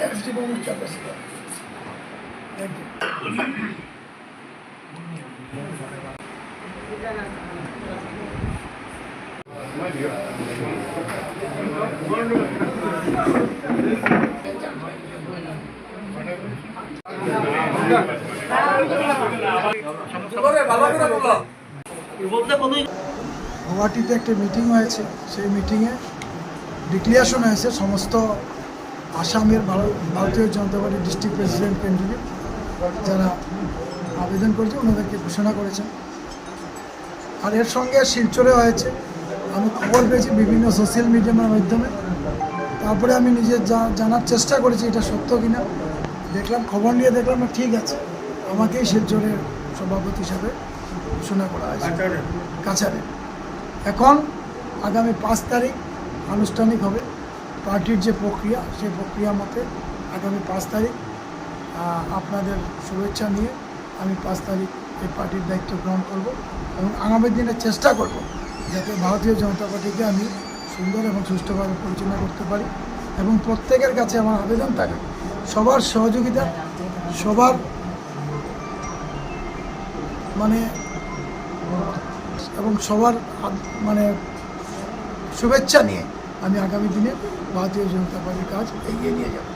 Ex mucha pesca. Thank you. গুয়াহাটিতে একটা meeting হয়েছে। সেই মিটিংয়ে ডিক্লিয়ারেশন হয়েছে সমস্ত আসামের ভারতীয় জনতা পার্টির ডিস্ট্রিক্ট প্রেসিডেন্ট ক্যান্ডিডেট যারা আবেদন করেছে ওনাদেরকে ঘোষণা করেছেন। আর এর সঙ্গে শিলচরে হয়েছে। আমি খবর পেয়েছি বিভিন্ন সোশ্যাল মিডিয়ার মাধ্যমে। তারপরে আমি নিজে জানার চেষ্টা করেছি এটা সত্য কিনা। দেখলাম খবর নিয়ে দেখলাম না ঠিক আছে। আমাকেই শিলচরের সভাপতি হিসাবে ঘোষণা করা হয়েছে। কাছাড়ে। এখন আগামী পাঁচ তারিখ আনুষ্ঠানিক হবে পার্টির যে প্রক্রিয়া, সেই প্রক্রিয়া মতে আগামী পাঁচ তারিখ আপনাদের শুভেচ্ছা নিয়ে আমি পাঁচ তারিখ এই পার্টির দায়িত্ব গ্রহণ করব এবং আগামী দিনে চেষ্টা করব যাতে ভারতীয় জনতা পার্টিকে আমি সুন্দর এবং সুষ্ঠুভাবে পরিচালনা করতে পারি এবং প্রত্যেকের কাছে আমার আবেদন থাকে, সবার সহযোগিতা, সবার মানে এবং সবার মানে শুভেচ্ছা নিয়ে আমি আগামী দিনে ভারতীয় জনতা পার্টির কাজ এগিয়ে নিয়ে যাব।